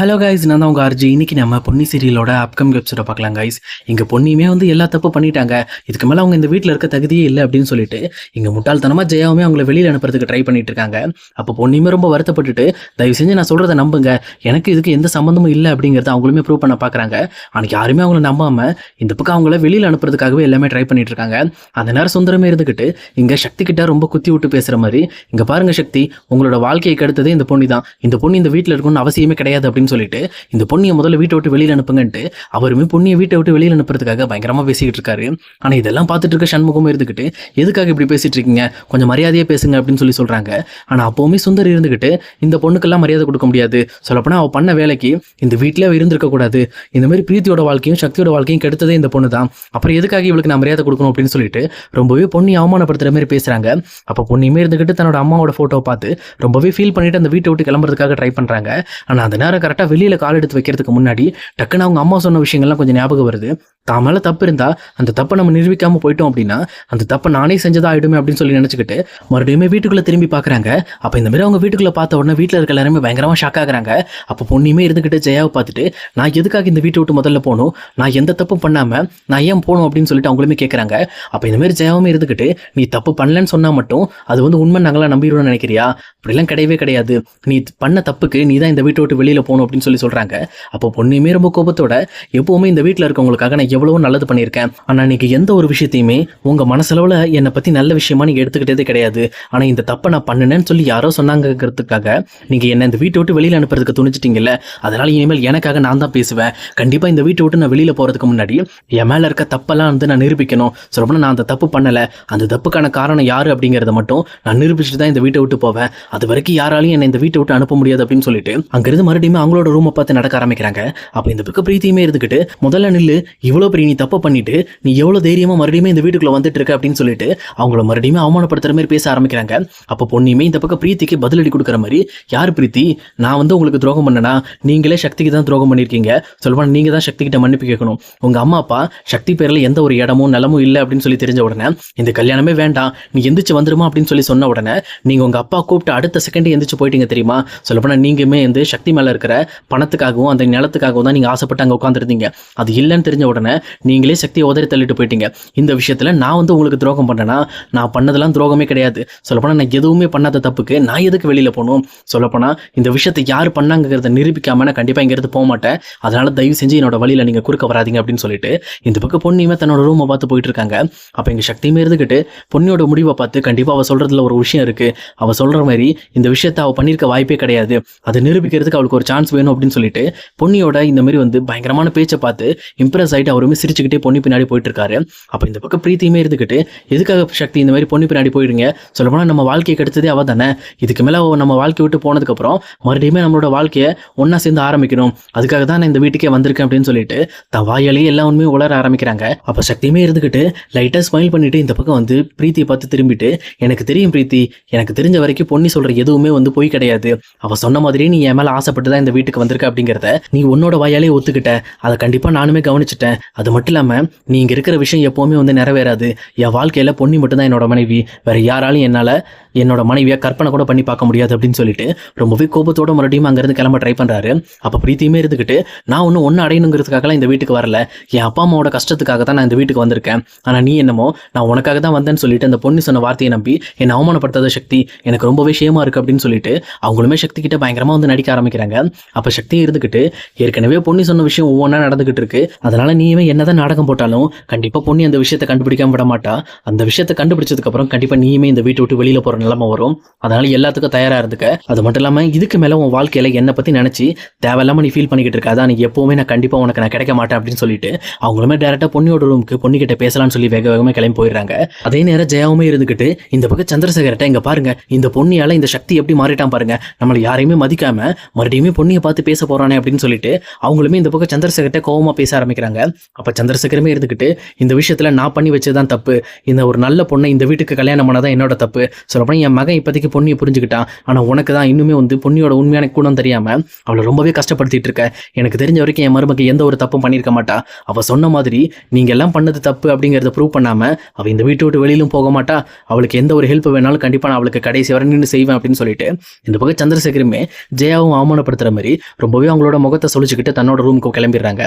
Hello guys நான் தான் உங்கள் ஆர்ஜி இன்னைக்கு நம்ம பொன்னி சீரியலோட அப்கமிங் எபிசோட பார்க்கலாம் கைஸ் இங்கே பொன்னியுமே வந்து எல்லா தப்பு பண்ணிட்டாங்க. இதுக்கு மேலே அவங்க இந்த வீட்டில் இருக்க தகுதியே இல்லை அப்படின்னு சொல்லிட்டு இங்கே முட்டாள்தனமாக ஜெயாவுமே அவங்கள வெளியில் அனுப்புறதுக்கு ட்ரை பண்ணிட்டு இருக்காங்க. அப்போ பொன்னியுமே ரொம்ப வருத்தப்பட்டுட்டு தயவு செஞ்சு நான் சொல்கிறத நம்புங்க. எனக்கு இதுக்கு எந்த சம்மந்தமும் இல்லை அப்படிங்கிறத அவங்களுமே ப்ரூவ் பண்ண பார்க்குறாங்க ஆனால் யாருமே அவங்கள நம்பாமல் இந்த பக்கம் அவங்கள வெளியில் அனுப்புறதுக்காகவே எல்லாமே ட்ரை பண்ணிட்டு இருக்காங்க. அந்த நேரம் சுந்தரமே இருந்துக்கிட்டு இங்கே சக்தி கிட்ட ரொம்ப குத்தி விட்டு பேசுகிற மாதிரி இங்கே பாருங்க சக்தி உங்களோட வாழ்க்கையை கெடுத்ததே இந்த பொண்ணு தான் இந்த பொண்ணு இந்த வீட்டில் இருக்கணும்னு அவசியமே கிடையாது அப்படின்னு சொல்லிட்டு இந்த பொண்ணியை முதல்ல வீட்டை விட்டு வெளியில் அனுப்புங்கன்ட்டு அவருமே பொண்ணியை வீட்டை விட்டு வெளியில் அனுப்புறதுக்காக பயங்கரமாக பேசிக்கிட்டு இருக்காரு. ஆனால் இதெல்லாம் பார்த்துட்டு இருக்க சண்முகமும் இருந்துக்கிட்டு எதுக்காக இப்படி பேசிட்டு இருக்கீங்க? கொஞ்சம் மரியாதையாக பேசுங்க அப்படின்னு சொல்லி சொல்கிறாங்க ஆனால் அப்போவுமே சுந்தர் இருந்துக்கிட்டு இந்த பொண்ணுக்கெல்லாம் மரியாதை கொடுக்க முடியாது. சொல்லப்போனால் அவள் பண்ண வேலைக்கு இந்த வீட்டிலே இருந்திருக்கக்கூடாது இருந்திருக்க கூடாது. இந்த மாதிரி பிரீத்தியோட வாழ்க்கையும் சக்தியோட வாழ்க்கையும் கெடுத்ததே இந்த பொண்ணு தான் அப்புறம் எதுக்காக இவளுக்கு நான் மரியாதை கொடுக்கணும்? அப்படின்னு சொல்லிட்டு ரொம்பவே பொண்ணி அவமானப்படுத்துற மாதிரி பேசுறாங்க. அப்போ பொண்ணியுமே இருந்துக்கிட்டு தன்னோட அம்மாவோட ஃபோட்டோ பார்த்து ரொம்பவே ஃபீல் பண்ணிட்டு அந்த வீட்டை விட்டு கிளம்புறதுக்காக ட்ரை பண்றாங்க. ஆனால் அந்த நேரம் கரெக்டாக வெளியில கால் எடுத்து வைக்கிறதுக்கு முன்னாடி டக்குன்னு அவங்க அம்மா சொன்ன விஷயங்கள்லாம் கொஞ்சம் ஞாபகம் வருது. தான் மேலே தப்பு இருந்தால் அந்த தப்பை நம்ம நிரூபிக்காமல் போயிட்டோம் அப்படின்னா அந்த தப்பை நானே செஞ்சதாக ஆகிடுமே அப்படின்னு சொல்லி நினச்சிக்கிட்டு மறுபடியுமே வீட்டுக்குள்ளே திரும்பி பார்க்குறாங்க அப்போ இந்த மாதிரி அவங்க வீட்டுக்குள்ள பார்த்த உடனே வீட்டில் இருக்க எல்லாருமே பயங்கரமாக ஷாக் ஆகுறாங்க. அப்போ பொண்ணுமே இருந்துக்கிட்டு ஜெயாவை பார்த்துட்டு நான் எதுக்காக இந்த வீட்டை விட்டு முதல்ல போகணும்? நான் எந்த தப்பும் பண்ணாமல் நான் ஏன் போகணும்? அப்படின்னு சொல்லிட்டு அவங்களுமே கேட்குறாங்க அப்போ இந்த மாதிரி இருந்துக்கிட்டு நீ தப்பு பண்ணலன்னு சொன்னால் மட்டும் அது வந்து உண்மை நாங்களாம் நம்பிடுவோம்னு நினைக்கிறியா? அப்படிலாம் கிடையவே கிடையாது. நீ பண்ண தப்புக்கு நீ தான் இந்த வீட்டை விட்டு வெளியில் போகணும் அப்படின்னு சொல்லி சொல்கிறாங்க அப்போ பொண்ணுமே ரொம்ப கோபத்தோட எப்பவுமே இந்த வீட்டில் இருக்கவங்களுக்காக நான் எவ்வளவோ நல்லது பண்ணியிருக்கேன். ஆனால் நீங்க எந்த ஒரு விஷயத்தையுமே உங்க மனசளவில் என்னை பத்தி நல்ல விஷயமா நீங்க எடுத்துக்கிட்டதே கிடையாது. ஆனால் இந்த தப்பை நான் பண்ணுனேன்னு சொல்லி யாரோ சொன்னாங்கிறதுக்காக நீங்க என்ன இந்த வீட்டை விட்டு வெளியில அனுப்புறதுக்கு துணிச்சிட்டீங்கல்ல அதனால இனிமேல் எனக்காக நான் தான் பேசுவேன். கண்டிப்பா இந்த வீட்டை விட்டு நான் வெளியில போறதுக்கு முன்னாடி என் மேல இருக்க தப்பெல்லாம் வந்து நான் நிரூபிக்கணும். சொல்லப்போனா நான் அந்த தப்பு பண்ணல. அந்த தப்புக்கான காரணம் யாரு அப்படிங்கறத மட்டும் நான் நிரூபிச்சுட்டு தான் இந்த வீட்டை விட்டு போவேன். அது வரைக்கும் யாராலையும் என்னை இந்த வீட்டை விட்டு அனுப்ப முடியாது அப்படின்னு சொல்லிட்டு அங்கிருந்து மறுபடியும் அவங்களோட ரூமை பார்த்து நடக்க ஆரம்பிக்கிறாங்க. அப்போ இந்த பக்கம் பிரீத்தியுமே இருந்துக்கிட்டு முதல்ல நில்லு இவ்வளோ பெரிய நீ தப்பு பண்ணிட்டு நீ எவ்வளோ தைரியமாக மறுபடியும் இந்த வீட்டுக்குள்ளே வந்துட்டு இருக்க அப்படின்னு சொல்லிட்டு அவங்கள மறுபடியும் அவமானப்படுத்துற மாதிரி பேச ஆரம்பிக்கிறாங்க. அப்போ பொண்ணுமே இந்த பக்கம் பிரீத்திக்கு பதிலடி கொடுக்குற மாதிரி யார் பிரீத்தி? நான் வந்து உங்களுக்கு துரோகம் பண்ணனா? நீங்களே சக்திக்கு தான் துரோகம் பண்ணியிருக்கீங்க சொல்லுவாங்க நீங்கள் தான் சக்தி கிட்ட மன்னிப்பு கேட்கணும். உங்கள் அம்மா அப்பா சக்தி பேரில் எந்த ஒரு இடமும் நிலமும் இல்லை அப்படின்னு சொல்லி தெரிஞ்ச உடனே இந்த கல்யாணமே வேண்டாம். நீ எந்திரிச்சு வந்துருமா? அப்படின்னு சொல்லி சொன்ன உடனே நீங்கள் உங்க அப்பா கூப்பிட்டு அடுத்த செகண்ட் எந்திரிச்சு போயிட்டீங்க தெரியுமா? சொல்லப்போனால் நீங்களுமே வந்து சக்தி மேலே இருக்கிற பணத்துக்காகவும் அந்த நிலத்துக்காகவும் தான் நீங்கள் ஆசைப்பட்டு அங்கே உட்காந்துருந்தீங்க அது இல்லைன்னு தெரிஞ்ச உடனே நீங்களே சக்தியை உதறி தள்ளிட்டு போயிட்டீங்க. இந்த விஷயத்துல நான் வந்து உங்களுக்கு துரோகம் பண்ணேன்னா நான் பண்ணதெல்லாம் துரோகமே கிடையாது. சொல்லப்போனா நான் எதுவுமே பண்ணாத தப்புக்கு நான் எதுக்கு வெளியில போகணும்? சொல்லப்போனா இந்த விஷயத்தை யார் பண்ணாங்கிறத நிரூபிக்காம நான் கண்டிப்பா இங்கேருந்து போக மாட்டேன். அதனால தயவு செஞ்சு என்னோட வழியில நீங்க குறுக்க வராதீங்க அப்படின்னு சொல்லிட்டு இந்த பக்கம் பொண்ணியுமே தன்னோட ரூமை பார்த்து போயிட்டு இருக்காங்க. அப்ப எங்கள் சக்தியுமே இருந்துகிட்டு பொண்ணியோட முடிவை பார்த்து கண்டிப்பா அவ சொல்றதுல ஒரு விஷயம் இருக்கு. அவ சொல்ற மாதிரி இந்த விஷயத்தை அவ பண்ணியிருக்க வாய்ப்பே கிடையாது. அதை நிரூபிக்கிறதுக்கு அவளுக்கு ஒரு சான்ஸ் வேணும் அப்படின்னு சொல்லிட்டு பொன்னியோட இந்த மாதிரி வந்து பயங்கரமான பேச்சை பார்த்து இம்ப்ரெஸ் ஆகிட்டு அவருமே சிரிச்சுக்கிட்டே பொண்ணு பின்னாடி போயிட்டு இருக்காரு அப்போ இந்த பக்கம் பிரீத்தியுமே இருந்துக்கிட்டு எதுக்காக சக்தி இந்த மாதிரி பொண்ணு பின்னாடி போயிடுங்க சொல்லப்போனால் நம்ம வாழ்க்கையை கெடுத்ததே அவ தானே. இதுக்கு மேலே நம்ம வாழ்க்கை விட்டு போனதுக்கப்புறம் மறுபடியுமே நம்மளோட வாழ்க்கையை ஒன்றா சேர்ந்து ஆரம்பிக்கணும். அதுக்காக தான் நான் இந்த வீட்டுக்கே வந்திருக்கேன் அப்படின்னு சொல்லிட்டு தன் வாயாலேயே எல்லா உண்மையும் உளர ஆரம்பிக்கிறாங்க. அப்போ சக்தியுமே இருந்துக்கிட்டு லைட்டாக ஸ்மைல் பண்ணிட்டு இந்த பக்கம் வந்து பிரீத்தியை பார்த்து திரும்பிட்டு எனக்கு தெரியும் பிரீத்தி எனக்கு தெரிஞ்ச வரைக்கும் பொண்ணு சொல்கிற எதுவுமே வந்து பொய் கிடையாது. அவள் சொன்ன மாதிரியே நீ என் மேலே ஆசைப்பட்டு தான் இந்த வீட்டுக்கு வந்திருக்க அப்படிங்கிறத நீ உன்னோட வாயாலே ஒத்துக்கிட்ட. அதை கண்டிப்பாக நானுமே கவனிச்சிட்டேன். அது மட்டும் இல்லாமல் நீ இங்கே இருக்கிற விஷயம் எப்போவுமே வந்து நிறைவேறாது. என் வாழ்க்கையில் பொண்ணு மட்டும்தான் என்னோட மனைவி. வேறு யாராலும் என்னால் என்னோட மனைவியை கற்பனை கூட பண்ணி பார்க்க முடியாது அப்படின்னு சொல்லிட்டு ரொம்பவே கோபத்தோட மறுபடியும் அங்கேருந்து கிளம்ப ட்ரை பண்ணுறாரு அப்போ பிரீத்தியுமே இருந்துக்கிட்டு நான் ஒன்றும் ஒன்று அடையணுங்கிறதுக்காகலாம் இந்த வீட்டுக்கு வரல. என் அப்பா அம்மாவோட கஷ்டத்துக்காக தான் நான் இந்த வீட்டுக்கு வந்திருக்கேன். ஆனால் நீ என்னமோ நான் உனக்காக தான் வந்தேன்னு சொல்லிட்டு அந்த பொண்ணு சொன்ன வார்த்தையை நம்பி என்னை அவமானப்படுத்தாத சக்தி எனக்கு ரொம்பவே விஷயமா இருக்குது அப்படின்னு சொல்லிட்டு அவங்களுமே சக்தி கிட்ட பயங்கரமாக வந்து நடிக்க ஆரம்பிக்கிறாங்க. அப்போ சக்தியும் இருந்துக்கிட்டு ஏற்கனவே பொண்ணு சொன்ன விஷயம் ஒவ்வொன்றா நடந்துக்கிட்டு இருக்கு. அதனால நீயுமே என்னதான் நாடகம் போட்டாலும் கண்டிப்பா பொண்ணு அந்த விஷயத்தை கண்டுபிடிக்காம விட மாட்டா. அந்த விஷயத்தை கண்டுபிடிச்சதுக்கு அப்புறம் கண்டிப்பா நீயுமே இந்த வீட்டை விட்டு வெளியில போற நிலைமை வரும். அதனால எல்லாத்துக்கும் தயாரா இருந்துக்க. அது மட்டும் இல்லாம இதுக்கு மேல உன் வாழ்க்கையில என்னை பத்தி நினைச்சு தேவையில்லாம நீ ஃபீல் பண்ணிக்கிட்டு இருக்காதா நீ எப்பவுமே நான் கண்டிப்பா உனக்கு நான் கிடைக்க மாட்டேன் அப்படின்னு சொல்லிட்டு அவங்களுமே டேரக்டா பொண்ணியோட ரூமுக்கு பொண்ணு கிட்ட பேசலாம்னு சொல்லி வேக வேகமா கிளம்பி போயிடுறாங்க. அதே நேரம் ஜெயாவுமே இருந்துகிட்டு இந்த பக்கம் சந்திரசேகர்ட்ட இங்க பாருங்க இந்த பொண்ணியால இந்த சக்தி எப்படி மாறிட்டான் பாருங்க. நம்மளை யாரையுமே மதிக்காம மறுபடியுமே பொண்ணியை பார்த்து பேச போறானே அப்படின்னு சொல்லிட்டு அவங்களுமே இந்த பக்கம் சந்திரசேகர்ட்ட கோவமா பேச ஆரம்பிக்கிறாங்க. அப்போ சந்திரசேகரமே இருந்துக்கிட்டு இந்த விஷயத்தில் நான் பண்ணி வச்சதுதான் தப்பு. இந்த ஒரு நல்ல பொண்ணை இந்த வீட்டுக்கு கல்யாணம் பண்ணாதான் என்னோட தப்பு. சொல்லப்போனால் என் மகன் இப்போதைக்கு பொண்ணியை புரிஞ்சுக்கிட்டான். ஆனால் உனக்கு தான் இன்னுமே வந்து பொண்ணியோட உண்மையான குணம் தெரியாமல் அவளை ரொம்பவே கஷ்டப்படுத்திட்டு இருக்க. எனக்கு தெரிஞ்ச வரைக்கும் என் மருமக்கு எந்த ஒரு தப்பும் பண்ணியிருக்க மாட்டா. அவள் சொன்ன மாதிரி நீங்கள் எல்லாம் பண்ணது தப்பு அப்படிங்கிறத ப்ரூவ் பண்ணாமல் அவள் இந்த வீட்டை விட்டு வெளியிலும் போக மாட்டா. அவளுக்கு எந்த ஒரு ஹெல்ப் வேணாலும் கண்டிப்பாக நான் அவளுக்கு கடைசி வர நின்று செய்வேன் அப்படின்னு சொல்லிட்டு இந்த பக்கம் சந்திரசேகருமே ஜெயாவும் அவமானப்படுத்துகிற மாதிரி ரொம்பவே அவங்களோட முகத்தை சொல்லிச்சுக்கிட்டு தன்னோட ரூமுக்கு கிளம்பிடுறாங்க.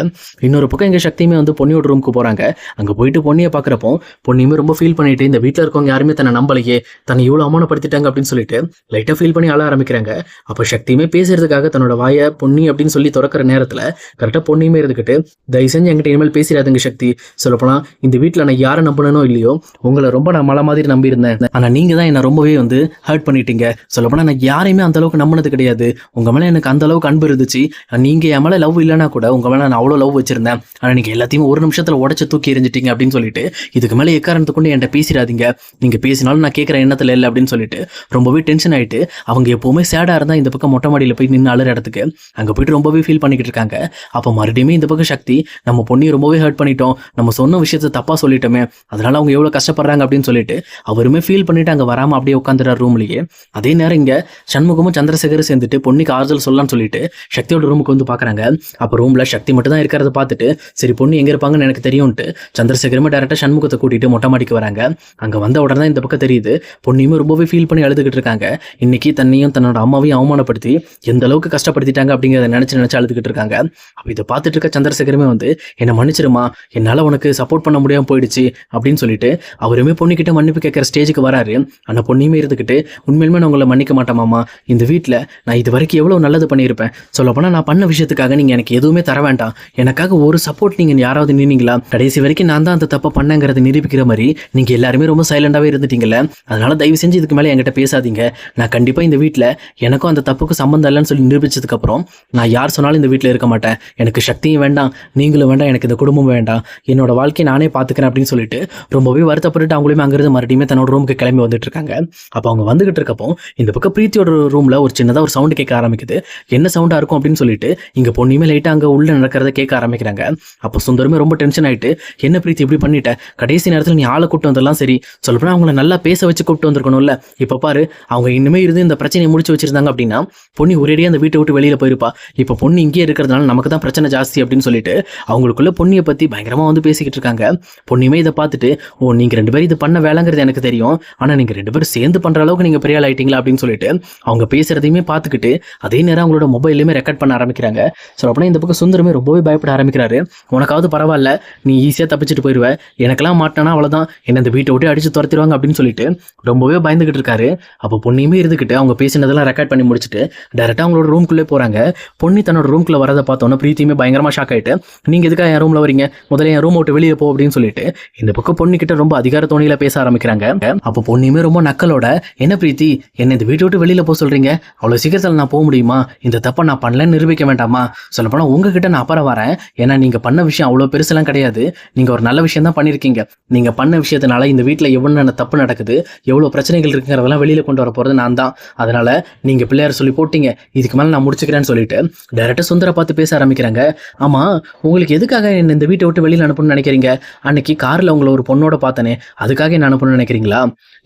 இன்னொரு பக்கம் எங்கள் சக்தியுமே வந்து பொன்னியோட ரூமுக்கு போகிறாங்க அங்கே போயிட்டு பொன்னியை பார்க்குறப்போ பொன்னியுமே ரொம்ப ஃபீல் பண்ணிட்டு இந்த வீட்டில் இருக்கவங்க யாருமே தன்னை நம்பலையே தன்னை இவ்வளோ அவமானப்படுத்திட்டாங்க அப்படின்னு சொல்லிட்டு லைட்டாக ஃபீல் பண்ணி ஆள ஆரம்பிக்கிறாங்க. அப்போ சக்தியுமே பேசுறதுக்காக தன்னோட வாயை பொன்னி அப்படின்னு சொல்லி திறக்கிற நேரத்தில் கரெக்டாக பொன்னியுமே இருந்துக்கிட்டு தயவு செஞ்சு என்கிட்ட இனிமேல் பேசிடாதுங்க சக்தி. சொல்லப்போனால் இந்த வீட்டில் நான் யாரை நம்பினனோ இல்லையோ உங்களை ரொம்ப நான் மலை மாதிரி நம்பியிருந்தேன். ஆனால் நீங்கள் தான் என்னை ரொம்பவே வந்து ஹர்ட் பண்ணிட்டீங்க. சொல்லப்போனால் நான் யாரையுமே அந்த அளவுக்கு நம்பினது கிடையாது. உங்கள் மேலே எனக்கு அந்த அளவுக்கு அன்பு இருந்துச்சு. நீங்கள் என் மேலே லவ் இல்லைனா கூட உங்கள் மேலே நான் அவ்வளோ லவ் வச்சிருந்தேன். ஆனால் நீங்கள் எல்லாத்தையும் ஒரு நிமிஷத்தில் உடச்சி தூக்கி எறிஞ்சிட்டீங்க அப்படின்னு சொல்லிட்டு இதுக்கு மேலே எக்காரணத்தை கொண்டு என்கிட்ட பேசிடாதீங்க. நீங்கள் பேசினாலும் நான் கேட்குற எண்ணத்தில் இல்லை அப்படின்னு சொல்லிட்டு ரொம்பவே டென்ஷன் ஆயிட்டு அவங்க எப்போவுமே சேடாக இருந்தால் இந்த பக்கம் மொட்டை மாடியில் போய் நின்று அழுற இடத்துக்கு அங்கே போயிட்டு ரொம்பவே ஃபீல் பண்ணிக்கிட்டு இருக்காங்க. அப்போ மறுபடியுமே இந்த பக்கம் சக்தி நம்ம பொண்ணையும் ரொம்பவே ஹர்ட் பண்ணிட்டோம். நம்ம சொன்ன விஷயத்த தப்பாக சொல்லிட்டோமே. அதனால அவங்க எவ்வளோ கஷ்டப்படுறாங்க அப்படின்னு சொல்லிட்டு அவருமே ஃபீல் பண்ணிட்டு அங்கே வராமல் அப்படியே உட்காந்துறாரு ரூம்லேயே அதே நேரம் இங்கே சண்முகமும் சந்திரசேகரும் சேர்ந்துட்டு பொண்ணுக்கு ஆறுதல் சொல்லலாம்னு சொல்லிட்டு சக்தியோட ரூமுக்கு வந்து பார்க்குறாங்க அப்போ ரூமில் சக்தி மட்டும் தான் இருக்கிறத பார்த்துட்டு சரி பொண்ணு இன்னும் எங்கே இருப்பாங்கன்னு எனக்கு தெரியும்ட்டு சந்திரசேகரமே டேரெக்டாக சண்முகத்தை கூட்டிகிட்டு மொட்டை மாடிக்கு வராங்க. அங்கே வந்த உடனே தான் இந்த பக்கம் தெரியுது. பொண்ணையுமே ரொம்பவே ஃபீல் பண்ணி அழுதுகிட்டு இருக்காங்க. இன்னைக்கு தன்னையும் தன்னோட அம்மாவையும் அவமானப்படுத்தி எந்த அளவுக்கு கஷ்டப்படுத்திட்டாங்க அப்படிங்கிறத நினச்சி நினச்சி அழுதுகிட்டு இருக்காங்க. அப்போ இதை பார்த்துட்டு இருக்க சந்திரசேகரமே வந்து என்னை மன்னிச்சிருமா? என்னால் உனக்கு சப்போர்ட் பண்ண முடியாமல் போயிடுச்சு அப்படின்னு சொல்லிட்டு அவருமே பொண்ணுக்கிட்ட மன்னிப்பு கேட்குற ஸ்டேஜுக்கு வராரு. ஆனால் பொண்ணையுமே இருந்துக்கிட்டு உண்மையிலுமே நான் உங்களை மன்னிக்க மாட்டேமாமா இந்த வீட்டில் நான் இது வரைக்கும் எவ்வளோ நல்லது பண்ணியிருப்பேன். சொல்லப்போனால் நான் பண்ண விஷயத்துக்காக நீங்கள் எனக்கு எதுவுமே தர வேண்டாம். எனக்காக ஒரு சப்போர்ட் நீங்கள் யாராவது நின்னீங்களா? கடைசி வரைக்கும் நான் தான் அந்த தப்பை பண்ணேங்கிறத நிரூபிக்கிற மாதிரி நீங்கள் எல்லாருமே ரொம்ப சைலண்டாகவே இருந்துட்டீங்கல்ல? அதனால தயவு செஞ்சு இதுக்கு மேலே என்கிட்ட பேசாதீங்க. நான் கண்டிப்பாக இந்த வீட்டில் எனக்கும் அந்த தப்புக்கு சம்மந்தம் இல்லைன்னு சொல்லி நிரூபிச்சதுக்கப்புறம் நான் யார் சொன்னாலும் இந்த வீட்டில் இருக்க மாட்டேன். எனக்கு சக்தியும் வேண்டாம் நீங்களும் வேண்டாம் எனக்கு இந்த குடும்பம் வேண்டாம். என்னோட வாழ்க்கையை நானே பார்த்துக்கிறேன் அப்படின்னு சொல்லிட்டு ரொம்பவே வருத்தப்பட்டுட்டு அவங்களுமே அங்கிருந்து மறுபடியுமே தன்னோட ரூமுக்கு கிளம்பி வந்துட்டு இருக்காங்க. அப்போ அவங்க வந்துகிட்டு இருக்கப்போ இந்த பக்கம் பிரீத்தியோட ரூமில் ஒரு சின்னதாக ஒரு சவுண்டு கேட்க ஆரம்பிக்குது. என்ன சவுண்டாக இருக்கும் அப்படின்னு சொல்லிட்டு இங்கே பொண்ணுமே லைட்டாக அங்கே உள்ள நடக்கிறத கேட்க ஆரம்பிக்கிறாங்க. அப்போ சுந்தரமே ரொம்ப டென்ஷன் ஆயிட்டு என்ன பிரீத்தி இப்படி பண்ணிட்ட? கடைசி நேரத்தில் நீ ஆளை கூப்பிட்டு வந்தெல்லாம் சரி. சொல்லப்போனால் அவங்கள நல்லா பேச வச்சு கூப்பிட்டு வந்திருக்கணும்ல. இப்போ பாரு அவங்க இன்னுமே இருந்து இந்த பிரச்சனையை முடிச்சு வச்சிருந்தாங்க அப்படின்னா பொண்ணு ஒரேடியாக அந்த வீட்டை விட்டு வெளியில் போயிருப்பா. இப்போ பொண்ணு இங்கேயே இருக்கிறதுனால நமக்கு தான் பிரச்சனை ஜாஸ்தி அப்படின்னு சொல்லிட்டு அவங்களுக்குள்ள பொண்ணியை பற்றி பயங்கரமாக வந்து பேசிக்கிட்டு இருக்காங்க. பொண்ணுமே இதை பார்த்துட்டு ஓ நீங்கள் ரெண்டு பேரும் இது பண்ண வேலைங்கிறது எனக்கு தெரியும். ஆனால் நீங்கள் ரெண்டு பேரும் சேர்ந்து பண்ணுற அளவுக்கு நீங்கள் பெரிய ஆள் ஆயிட்டீங்களா? அப்படின்னு சொல்லிட்டு அவங்க பேசுகிறதையுமே பார்த்துக்கிட்டு அதே நேரம் அவங்களோட மொபைல்லையுமே ரெக்கார்ட் பண்ண ஆரம்பிக்கிறாங்க. ஸோ அப்படின்னா இந்த பக்கம் சுந்தரமே ரொம்பவே பயப்பட ஆரம்பிக்கிறாரு. உனக்கு உனக்காவது பரவாயில்ல நீ ஈஸியாக தப்பிச்சுட்டு போயிடுவ எனக்கெல்லாம் மாட்டானா அவ்வளோதான் என்ன இந்த வீட்டை விட்டு அடிச்சு துரத்திடுவாங்க அப்படின்னு சொல்லிட்டு ரொம்பவே பயந்துகிட்டு இருக்காரு. அப்போ பொண்ணையுமே இருந்துக்கிட்டு அவங்க பேசினதெல்லாம் ரெக்கார்ட் பண்ணி முடிச்சுட்டு டேரெக்டாக அவங்களோட ரூம்குள்ளே போகிறாங்க பொண்ணு தன்னோட ரூம்குள்ளே வரதை பார்த்தோன்னா பிரீத்தியுமே பயங்கரமாக ஷாக் ஆயிட்டு நீங்கள் எதுக்காக என் ரூமில் வரீங்க முதல்ல என் ரூம் விட்டு வெளியே போ அப்படின்னு சொல்லிட்டு இந்த பக்கம் பொண்ணுக்கிட்ட ரொம்ப அதிகார தோணியில பேச ஆரம்பிக்கிறாங்க. அப்போ பொண்ணுமே ரொம்ப நக்கலோட என்ன பிரீத்தி என்ன இந்த வீட்டை விட்டு வெளியில போக சொல்கிறீங்க அவ்வளோ சீக்கிரத்தில் நான் போக முடியுமா? இந்த தப்பை நான் பண்ணலன்னு நிரூபிக்க வேண்டாமா? சொல்லப்போனால் உங்ககிட்ட நான் அப்புறம் வரேன். ஏன்னா நீங்க பண்ண விஷயம் அவ்வளோ பெருசெல்லாம் கிடையாது. நீங்க ஒரு நல்ல விஷயம் தான் பண்ணியிருக்கீங்க நீங்க பண்ண விஷயத்தினால இந்த வீட்டில் எவ்வளோ தப்பு நடக்குது எவ்வளோ பிரச்சனைகள் இருக்குங்கிறதெல்லாம் வெளியில கொண்டு வர போறது நான் தான் அதனால நீங்க பிள்ளையார் சொல்லி போட்டீங்க. இதுக்கு மேலே நான் முடிச்சுக்கிறேன்னு சொல்லிட்டு டேரெக்டாக சுந்தரை பார்த்து பேச ஆரம்பிக்கிறாங்க. ஆமா உங்களுக்கு எதுக்காக என்ன இந்த வீட்டை விட்டு வெளியில் அனுப்பணும்னு நினைக்கிறீங்க? அன்னைக்கு காரில் உங்களை ஒரு பொண்ணோட பார்த்தனே அதுக்காக என்ன அனுப்பணும்னு நினைக்கிறீங்களா?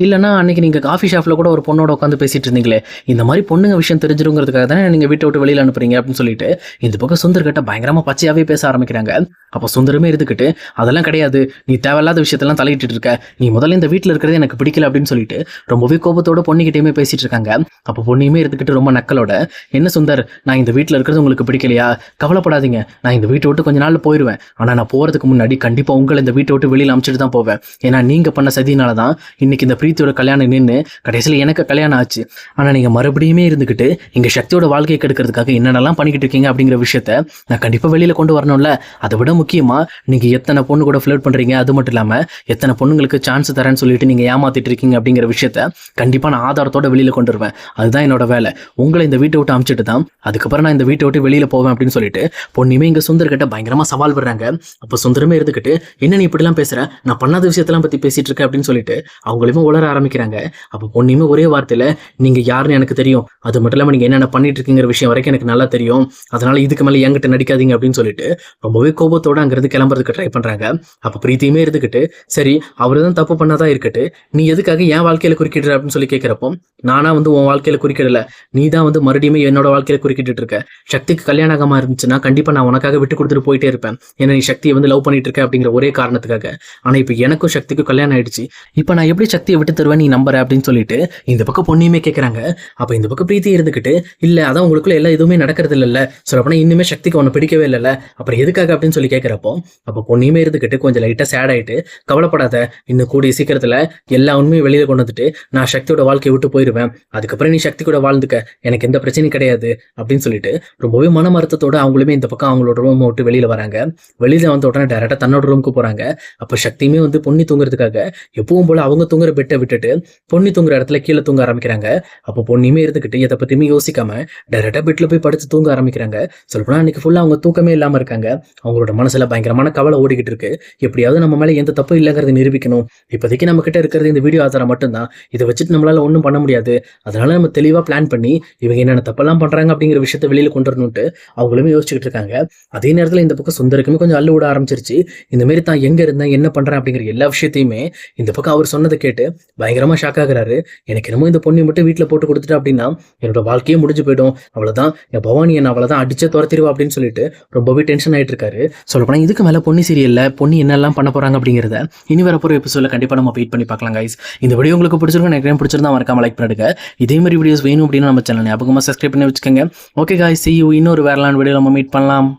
இல்லைனா அன்னைக்கு நீங்கள் காஃபி ஷாப்பில் கூட ஒரு பொண்ணோட உட்காந்து பேசிட்டு இருந்தீங்களே இந்த மாதிரி பொண்ணுங்க விஷயம் தெரிஞ்சிருங்கிறதுக்காக தானே நீங்கள் வீட்டை விட்டு வெளியில் அனுப்புறீங்க அப்படின்னு சொல்லிட்டு இந்த பக்கம் சுந்தர் கிட்ட பயங்கரமாக பச்சையாகவே பேச ஆரம்பிக்கிறாங்க. அப்போ சுந்தரமே இருந்துக்கிட்டு அதெல்லாம் கிடையாது. நீ தேவையில்லாத விஷயத்தெல்லாம் தலையிட்டு இருக்க நீ முதல்ல இந்த வீட்டில் இருக்கிறது எனக்கு பிடிக்கல அப்படின்னு சொல்லிட்டு ரொம்பவே கோபத்தோட பொண்ணுகிட்டயுமே பேசிட்டு இருக்காங்க. அப்போ பொண்ணையுமே இருந்துக்கிட்டு ரொம்ப நக்கலோட என்ன சுந்தர் நான் இந்த வீட்டில் இருக்கிறது உங்களுக்கு பிடிக்கலையா? கவலைப்படாதீங்க. நான் இந்த வீட்டை விட்டு கொஞ்ச நாள் போயிடுவேன் ஆனால் நான் போகிறதுக்கு முன்னாடி கண்டிப்பாக உங்களை இந்த வீட்டை விட்டு வெளியில் அமைச்சிட்டு தான் போவேன். ஏன்னா நீங்கள் பண்ண சதினால தான் இன்னைக்கு இந்த பிரீத்தியோட கல்யாணம் நின்று கடைசியில் எனக்கு கல்யாணம் ஆச்சு. ஆனால் நீங்கள் மறுபடியுமே இருந்துக்கிட்டு இங்கே சக்தியோட வாழ்க்கையை கெடுக்கிறதுக்காக என்னென்னலாம் பண்ணிக்கிட்டு இருக்கீங்க அப்படிங்கிற விஷயத்த நான் கண்டிப்பாக வெளியில் கொண்டு வரணும்ல. அதை விட முக்கியமாக நீங்கள் எத்தனை பொண்ணு கூட ஃப்ளோட் பண்ணுறீங்க அது மட்டும் இல்லாமல் எத்தனை பொண்ணுங்களுக்கு சான்ஸ் தரேன்னு சொல்லிட்டு நீங்கள் ஏமாத்திட்டு இருக்கீங்க அப்படிங்கிற விஷயத்த கண்டிப்பாக நான் ஆதாரத்தோட வெளியில் கொண்டு வருவேன். அதுதான் என்னோட வேலை. உங்களை இந்த வீட்டை விட்டு அமுச்சிட்டு தான் அதுக்கப்புறம் நான் இந்த வீட்டை விட்டு வெளியில் போவேன் அப்படின்னு சொல்லிட்டு பொண்ணுமே இங்கே சுந்தர்கிட்ட பயங்கரமாக சவால் விடுறாங்க. அப்போ சுந்தரமே இருந்துக்கிட்டு என்ன நீ இப்படிலாம் பேசுற? நான் பண்ணாத விஷயத்தெல்லாம் பற்றி பேசிட்டு இருக்கேன் அப்படின்னு சொல்லிட்டு அவங்களையுமே உளர ஆரம்பிக்கிறாங்க. அப்போ பொண்ணுமே ஒரே வார்த்தையில் நீங்கள் யாருன்னு எனக்கு தெரியும். அது மட்டும் இல்லாமல் நீங்கள் என்னென்ன பண்ணிட்டு இருக்கீங்கிற விஷயம் வரைக்கும் எனக்கு நல்லா தெரியும். அதனால இதுக்கு மேலே என்கிட்ட நடிக்காதீங்க அப்படின்னு சொல்லிட்டு ரொம்பவே கோபத்தோட அங்கிருந்து கிளம்புறதுக்கு ட்ரை பண்ணுறாங்க அப்போ பிரீத்தியுமே இருந்துக்கிட்டு சரி அவர் தான் தப்பு பண்ணாதான் இருக்கட்டு. நீ எதுக்காக என் வாழ்க்கையில குறுக்கிடுற? அப்படின்னு சொல்லி கேட்குறப்போ நானா வந்து உன் வாழ்க்கையில குறுக்கிடல. நீ தான் வந்து மறுபடியும் என்னோட வாழ்க்கையில குறுக்கிட்டு இருக்க. சக்திக்கு கல்யாணம் ஆகாம இருந்துச்சுன்னா கண்டிப்பா நான் உனக்காக விட்டு கொடுத்துட்டு போயிட்டே இருப்பேன். ஏன்னா நீ சக்தியை வந்து லவ் பண்ணிட்டு இருக்க அப்படிங்கிற ஒரே காரணத்துக்காக. ஆனா இப்போ எனக்கும் சக்திக்கும் கல்யாணம் ஆயிடுச்சு. இப்போ நான் எப்படி சக்தியை விட்டு தருவேன் நீ நம்புற? அப்படின்னு சொல்லிட்டு இந்த பக்கம் பொண்ணையுமே கேட்குறாங்க அப்போ இந்த பக்கம் பிரீத்தி இருந்துக்கிட்டு இல்லை அதான் உங்களுக்குள்ள எல்லா எல்லாம் எதுவுமே நடக்கிறது இல்லைல்ல சொல்லப்போனால் இன்னுமே சக்திக்கு உன்னை பிடிக்கவே இல்லைல்ல. அப்புறம் எதுக்காக? அப்படின்னு சொல்லி கேட்குறப்போ அப்போ பொண்ணையுமே இருந்துக்கிட்டு கொஞ்சம் லைட்டாக சேட் ஆகிட்டு கவலைப்படாத. இன்னும் கூடிய சீக்கிரத்தில் எல்லா உண்மையும் வெளியில் கொண்டு வந்துட்டு நான் சக்தியோட வாழ்க்கையை விட்டு போயிடுவேன் அதுக்கப்புறம் நீ சக்தி கூட வாழ்ந்துக்க. எனக்கு எந்த பிரச்சனையும் கிடையாது அப்படின்னு சொல்லிட்டு ரொம்பவே மன மருத்தத்தோடு அவங்களுமே இந்த பக்கம் அவங்களோட ரூம் விட்டு வெளியில் வராங்க. வெளியில் வந்த உடனே டேரெக்டாக தன்னோட ரூமுக்கு போறாங்க. அப்போ சக்தியுமே வந்து பொன்னி தூங்குறதுக்காக எப்பவும் போல அவங்க தூங்குற பெட்டை விட்டுட்டு பொன்னி தூங்குற இடத்துல கீழே தூங்க ஆரம்பிக்கிறாங்க. அப்போ பொண்ணியுமே இருந்துக்கிட்டு எதை பற்றியுமே யோசிக்காம டேரெக்டாக பெட்டில் போய் படுத்து தூங்க ஆரம்பிக்கிறாங்க. சொல்லப்போனால் அன்றைக்கி ஃபுல்லாக அவங்க தூக்கமே இல்லாம இருக்காங்க. அவங்களோட மன மனசுல பயங்கரமான கவலை ஓடிக்கிட்டு இருக்கு. எப்படியாவது நம்ம மேல எந்த தப்பும் இல்லைங்கிறத நிரூபிக்கணும். இப்போதைக்கு நம்ம கிட்ட இருக்கிறது இந்த வீடியோ ஆதாரம் மட்டும்தான். இதை வச்சுட்டு நம்மளால ஒன்றும் பண்ண முடியாது. அதனால நம்ம தெளிவா பிளான் பண்ணி இவங்க என்னென்ன தப்பெல்லாம் பண்றாங்க அப்படிங்கிற விஷயத்த வெளியில கொண்டு வரணும்ட்டு அவங்களுமே யோசிச்சுக்கிட்டு இருக்காங்க. அதே நேரத்தில் இந்த பக்கம் சுந்தருக்குமே கொஞ்சம் அள்ளு விட ஆரம்பிச்சிருச்சு. இந்த மாதிரி தான் எங்க இருந்தேன் என்ன பண்றேன் அப்படிங்கிற எல்லா விஷயத்தையுமே இந்த பக்கம் அவர் சொன்னதை கேட்டு பயங்கரமா ஷாக் ஆகுறாரு. எனக்கு என்னமோ இந்த பொண்ணை மட்டும் வீட்டில் போட்டு கொடுத்துட்டு அப்படின்னா என்னோட வாழ்க்கையே முடிஞ்சு போயிடும். அவ்வளவுதான். என் பவானி என்ன அவ்வளவுதான் அடிச்சே துரத்திடுவா அப்படின்னு சொல்லிட்டு ரொம்பவே டென்ஷன் ஆயிட்டு இருக்காரு. சொல்லப்போனா இதுக்கு மேலே பொன்னி சீரியலில் பொண்ணு என்னெல்லாம் பண்ண போறாங்க அப்படிங்கிறத இனி வரப்போகிற எபிசோடில் கண்டிப்பா நம்ம வெயிட் பண்ணி பார்க்கலாம் கைஸ் இந்த வீடியோ உங்களுக்கு பிடிச்சிருக்கும் எனக்கு பிடிச்சிருந்தா மறக்காம லைக் பண்ணிடுங்க. இதே மாதிரி வீடியோஸ் வேணும் அப்படின்னு நம்ம சேனல் ஞாபகமாக சப்ஸ்கிரைப் பண்ணி வச்சுக்கோங்க. ஓகே காய்ஸ் சி இன்னொரு வேறலான வீடியோ நம்ம மீட் பண்ணலாம்.